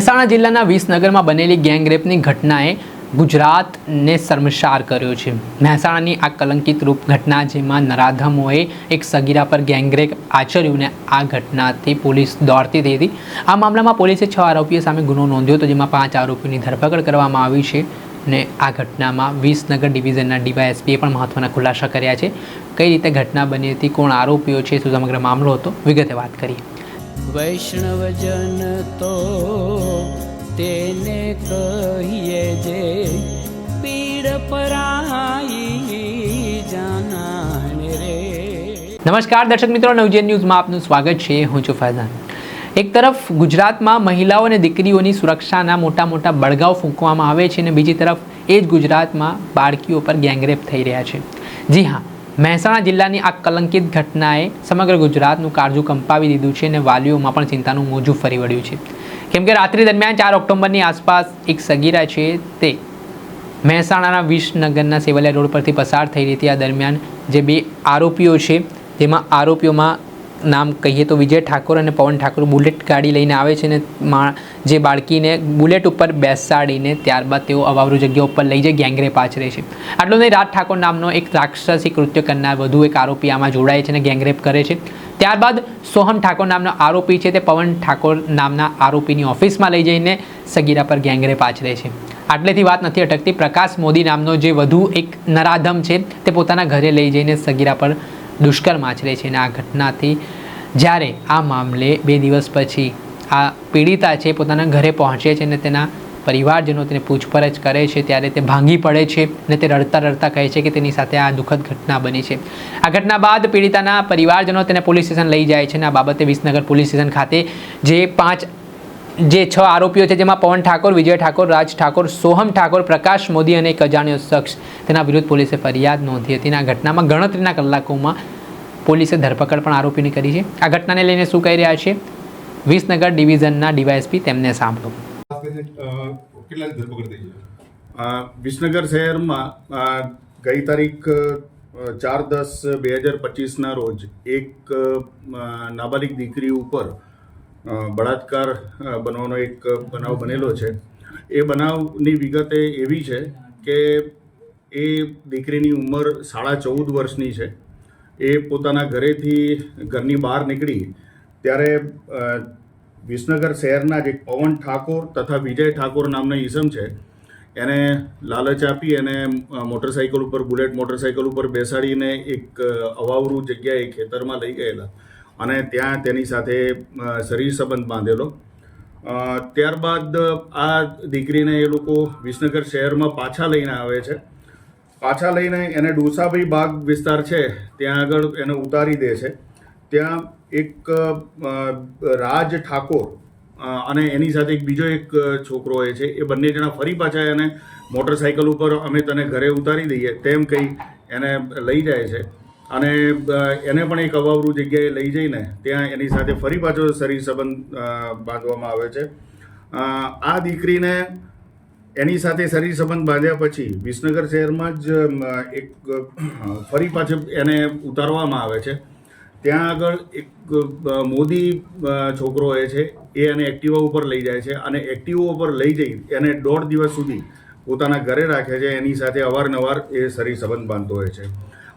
મહેસાણા જિલ્લાના વિસનગરમાં બનેલી ગેંગરેપની ઘટનાએ ગુજરાતને શર્મસાર કર્યો છે. મહેસાણાની આ કલંકિત રૂપ ઘટના જેમાં નરાધમોએ એક સગીરા પર ગેંગરેપ આચર્યું ને આ ઘટનાથી પોલીસ દોડતી થઈ હતી. આ મામલામાં પોલીસે છ આરોપીઓ સામે ગુનો નોંધ્યો હતો, જેમાં પાંચ આરોપીઓની ધરપકડ કરવામાં આવી છે ને આ ઘટનામાં વિસનગર ડિવિઝનના ડીવાયએસપીએ પણ મહત્વના ખુલાસા કર્યા છે. કઈ રીતે ઘટના બની હતી, કોણ આરોપીઓ છે, શું સમગ્ર મામલો હતો, વિગતે વાત કરીએ. વૈષ્ણવજન તો તેને કહીએ જે પીડ પરાઈ જાનાને રે. નમસ્કાર, દર્શક મિત્રો, નવજેન ન્યૂઝમાં આપનું સ્વાગત છે. હું છું ફૈઝાન એક તરફ ગુજરાતમાં મહિલાઓ અને દીકરીઓની સુરક્ષાના મોટા મોટા બળગાવ ફૂંકવામાં આવે છે અને બીજી તરફ એ જ ગુજરાતમાં બાળકીઓ પર ગેંગરેપ થઈ રહ્યા છે. જી હા મહેસાણા જિલ્લાની આ કલંકિત ઘટનાએ સમગ્ર ગુજરાતનું કાળજું કંપાવી દીધું છે અને વાલીઓમાં પણ ચિંતાનું મોજું ફરી વળ્યું છે. કેમ કે રાત્રિ દરમિયાન ચાર ઓક્ટોબરની આસપાસ એક સગીરા છે તે મહેસાણાના વિસનગરના સેવલિયા રોડ પરથી પસાર થઈ રહી હતી. આ દરમિયાન જે બે આરોપીઓ છે, તેમાં આરોપીઓમાં નામ કહીએ તો વિજય ઠાકોર અને પવન ઠાકોર બુલેટ ગાડી લઈને આવે છે ને મા જે બાળકીને બુલેટ ઉપર બેસાડીને ત્યારબાદ તેઓ અવાવરુ જગ્યા ઉપર લઈ જઈ ગેંગરેપ આચરે છે. આટલું નહીં, રાજ ઠાકોર નામનો એક રાક્ષસી કૃત્ય કરનાર વધુ એક આરોપી આમાં જોડાય છે અને ગેંગરેપ કરે છે. ત્યારબાદ સોહમ ઠાકોર નામનો આરોપી છે તે પવન ઠાકોર નામના આરોપીની ઓફિસમાં લઈ જઈને સગીરા પર ગેંગરેપ આચરે છે. આટલેથી વાત નથી અટકતી, પ્રકાશ મોદી નામનો જે વધુ એક નરાધમ છે તે પોતાના ઘરે લઈ જઈને સગીરા પર દુષ્કર્મ આચરે છે અને આ ઘટનાથી જ્યારે આ મામલે બે દિવસ પછી આ પીડિતા છે પોતાના ઘરે પહોંચે છે અને તેના પરિવારજનો તેને પૂછપરછ કરે છે, ત્યારે તે ભાંગી પડે છે અને તે રડતા રડતા કહે છે કે તેની સાથે આ દુઃખદ ઘટના બની છે. આ ઘટના બાદ પીડિતાના પરિવારજનો તેને પોલીસ સ્ટેશન લઈ જાય છે અને આ બાબતે વિસનગર પોલીસ સ્ટેશન ખાતે જે પાંચ જે છ આરોપીઓ છે જેમાં પવન ઠાકોર વિજય ઠાકોર રાજ ઠાકોર સોહમ ઠાકોર પ્રકાશ મોદી અને એક અજાણ્યો શખ્સ. તેના વિરુદ્ધ પોલીસે ફરિયાદ નોંધી હતી આ ઘટનામાં ગણતરીના કલાકોમાં પોલીસે ધરપકડ પણ આરોપીની કરી છે. આ ઘટનાને લઈને શું કહી રહ્યા છે? વિસનગર ડિવિઝનના ડીવાયએસપી તેમને સાંભળો. વિસનગર શહેરમાં ગઈ તારીખ ચાર દસ બે હજાર પચીસના રોજ એક નાબાલિગ દીકરી ઉપર બળાત્કાર બનવાનો એક બનાવ બનેલો છે. એ બનાવની વિગતે એવી છે કે એ દીકરીની ઉંમર સાડા ચૌદ વર્ષની છે. એ પોતાના ઘરેથી ઘરની બહાર નીકળી ત્યારે વિસનગર શહેરના જે પવન ઠાકોર તથા વિજય ઠાકોર નામના ઈસમ છે, એને લાલચ આપી અને મોટરસાઇકલ ઉપર બુલેટ મોટરસાઇકલ ઉપર બેસાડીને એક અવાવરું જગ્યાએ ખેતરમાં લઈ ગયેલા. અને ત્યાં તેની સાથે શરીર સંબંધ બાંધેલો. ત્યારબાદ આ દીકરીને એ લોકો વિસનગર શહેરમાં પાછા લઈને આવે છે. પાછા લઈને એને ડોસાભાઈ બાગ વિસ્તાર છે, ત્યાં આગળ એને ઉતારી દે છે. ત્યાં એક રાજ ઠાકોર અને એની સાથે એક બીજો એક છોકરો હોય છે, એ બંને જણા ફરી પાછા એને મોટરસાઇકલ ઉપર અમે તને ઘરે ઉતારી દઈએ, તેમ કહી એને લઈ જાય છે. અને એને પણ એક અવાવરૂ જગ્યાએ લઈ જઈને ત્યાં એની સાથે ફરી પાછો શરીર સંબંધ બાંધવામાં આવે છે. આ દીકરીને એની સાથે શરીર સંબંધ બાંધ્યા પછી વિસનગર શહેરમાં જ એક ફરી પાછું એને ઉતારવામાં આવે છે. ત્યાં આગળ એક મોદી છોકરો એ છે, એ એને એક્ટિવા ઉપર લઈ જાય છે અને એક્ટિવા ઉપર લઈ જઈ એને દોઢ દિવસ સુધી પોતાના ઘરે રાખે છે, એની સાથે અવારનવાર એ શરીર સંબંધ બાંધતો હોય છે.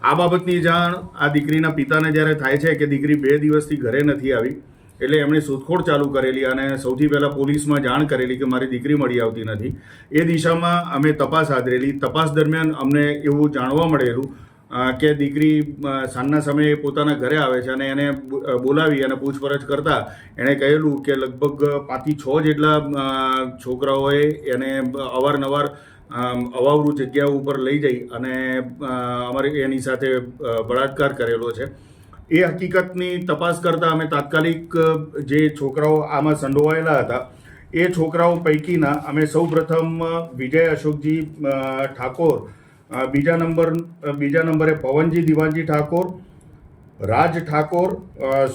આ બાબતની જાણ આ દીકરીના પિતાને જ્યારે થાય છે કે દીકરી બે દિવસથી ઘરે નથી આવી, એટલે એમણે શોધખોળ ચાલુ કરેલી અને સૌથી પહેલાં પોલીસમાં જાણ કરેલી કે મારી દીકરી મળી આવતી નથી. એ દિશામાં અમે તપાસ આદરેલી. તપાસ દરમિયાન અમને એવું જાણવા મળેલું કે દીકરી સાંજના સમયે પોતાના ઘરે આવે છે અને એને બોલાવી અને પૂછપરછ કરતા એણે કહેલું કે લગભગ પાંચથી છ જેટલા છોકરાઓએ એને અવારનવાર અવાવરું જગ્યા ઉપર લઈ જઈ અને અમારે એની સાથે બળાત્કાર કરેલો છે. એ હકીકતની તપાસ કરતાં અમે તાત્કાલિક જે છોકરાઓ આમાં સંડોવાયેલા હતા, એ છોકરાઓ પૈકીના અમે સૌ પ્રથમ વિજય અશોકજી ઠાકોર બીજા નંબર બીજા નંબરે પવનજી દિવાનજી ઠાકોર, રાજ ઠાકોર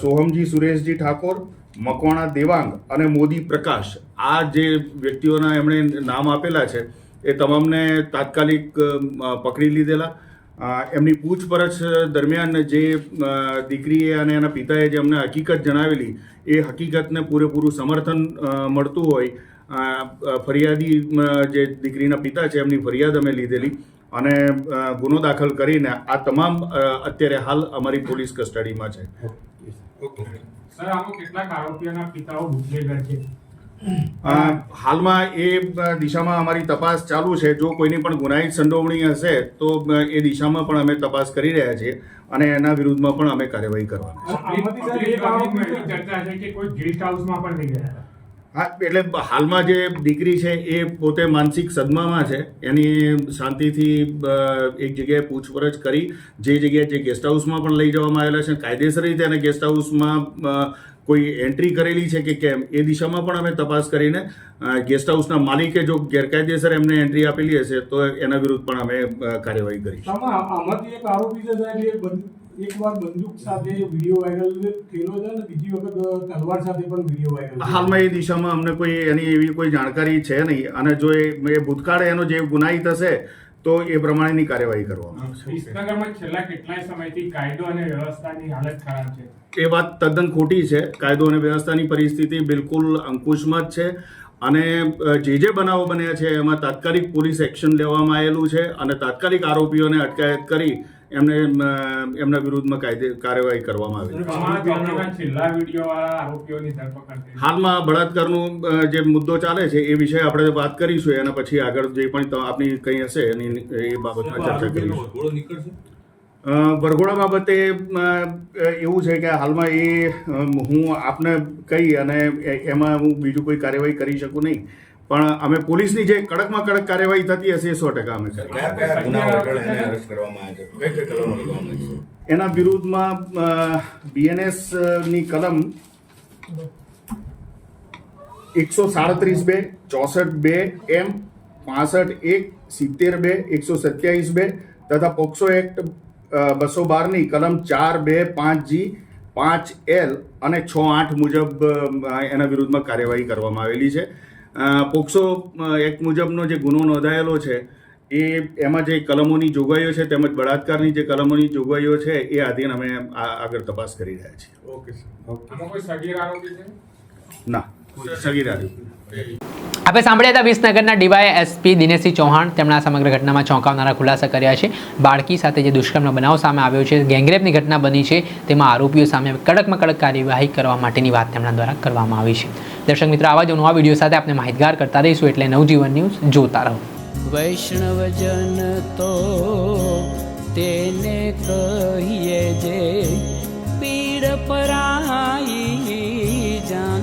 સોહમજી સુરેશજી ઠાકોર, મકવાણા દેવાંગ અને મોદી પ્રકાશ. આ જે વ્યક્તિઓના એમણે નામ આપેલા છે એ તમામને તાત્કાલિક પકડી લીધેલા. એમની પૂછપરછ દરમિયાન જે દીકરીએ અને એના પિતાએ જે અમને હકીકત જણાવેલી, એ હકીકતને પૂરેપૂરું સમર્થન મળતું હોય ફરિયાદી જે દીકરીના પિતા છે, એમની ફરિયાદ અમે લીધેલી અને ગુનો દાખલ કરીને આ તમામ અત્યારે હાલ અમારી પોલીસ કસ્ટડીમાં છે. ઓકે. સર, આમાં કેટલાક આરોપીઓના પિતાઓ છે? હાલમાં એ દિશામાં અમારી તપાસ ચાલુ છે. જો કોઈની પણ ગુનાહિત સંડોવણી હશે તો એ દિશામાં પણ અમે તપાસ કરી રહ્યા છીએ અને એના વિરુદ્ધમાં પણ અમે કાર્યવાહી કરવાના છે. હા એટલે હાલમાં જે દીકરી છે એ પોતે માનસિક સદમામાં છે. એની શાંતિથી એક જગ્યાએ પૂછપરછ કરી જે જગ્યાએ જે ગેસ્ટ હાઉસમાં પણ લઈ જવામાં આવેલા છે. કાયદેસર રીતે એને ગેસ્ટ હાઉસમાં કોઈ એન્ટ્રી કરેલી છે કે કેમ? એ દિશામાં પણ અમે તપાસ કરીને ગેસ્ટ હાઉસના માલિકે જો ગેરકાયદેસર એમને એન્ટ્રી આપેલી હશે તો એના વિરુદ્ધ પણ અમે કાર્યવાહી કરીશું. આમાં આમાંથી એક આરોપી છે સાહેબ એકવાર બંદૂક સાથે વીડિયો વાયરલ થયેલો છે અને બીજી વખત તલવાર સાથે પણ વીડિયો વાયરલ હાલમાં એ દિશામાં અમને કોઈ એની એવી કોઈ જાણકારી છે નહીં. અને જો એ એ ભૂતકાળે એનો જે ગુનાહિત હશે તો એ પ્રમાણેની કાર્યવાહી કરવામાં વિસનગરમાં છેલ્લા કેટલાય સમયથી કાયદો અને વ્યવસ્થાની હાલત ખરાબ છે. એ વાત તદ્દન ખોટી છે. કાયદો અને વ્યવસ્થાની પરિસ્થિતિ બિલકુલ અંકુશમાં જ છે અને જે જે બનાવો બન્યા છે એમાં તાત્કાલિક પોલીસ એક્શન લેવામાં આવેલું છે અને તાત્કાલિક આરોપીઓને અટકાયત કરી એમને એમના વિરુદ્ધમાં કાયદે કાર્યવાહી કરવામાં આવી. છે? તમારા ચોકીના છેલ્લા વીડિયો વાળા આરોપીઓની ધરપકડ થઈ. હાલમાં બળાત્કારનું જે મુદ્દો ચાલે છે એ વિશે આપણે વાત કરીશું એના પછી આગળ જે પણ આપની કંઈ હશે એની એ બાબતમાં ચર્ચા કરીશું. ઘોડો વરઘોડા બાબતે એવું છે કે હાલમાં એ હું આપને કહી અને એમાં હું બીજું કોઈ કાર્યવાહી કરી શકું નહીં. પણ અમે પોલીસની જે કડકમાં કડક કાર્યવાહી થતી હશે એ સો ટકા અમે એને વિરુદ્ધમાં બીએનએસની કલમ એકસો સાડત્રીસ બે ચોસઠ બે એમ પાસઠ એક સિત્તેર બે એકસો સત્યાવીસ બે તથા પોક્સો એક્ટ બસો બારની કલમ ચાર બે પાંચ જી પાંચ એલ અને છ આઠ મુજબ એના વિરુદ્ધમાં કાર્યવાહી કરવામાં આવેલી છે. પોક્સો એક્ટ મુજબનો જે ગુનો નોંધાયેલો છે એ એમાં જે કલમોની જોગવાઈઓ છે તેમજ બળાત્કારની જે કલમોની જોગવાઈઓ છે એ આધીન અમે આગળ તપાસ કરી રહ્યા છીએ. Okay sir. ઓકે. આમાં કોઈ સગીર આરોપી છે? ના સગીર આરોપી આપણે સાંભળ્યા હતા વિસનગરના ડીવાય એસપી દિનેશસિંહ ચૌહાણ તેમણે આ સમગ્ર ઘટનામાં ચોંકાવનારા ખુલાસા કર્યા છે. બાળકી સાથે જે દુષ્કર્મનો બનાવ સામે આવ્યો છે ગેંગરેપની ઘટના બની છે તેમાં આરોપીઓ સામે કડકમાં કડક કાર્યવાહી કરવા માટેની વાત તેમના દ્વારા કરવામાં આવી છે. દર્શક મિત્રો, આવા જ નવા વીડિયો સાથે આપણે માહિતગાર કરતા રહીશું એટલે નવજીવન ન્યૂઝ જોતા રહો. વૈષ્ણવજન તો તેને કહીએ જે પીડ પરાઈ જાના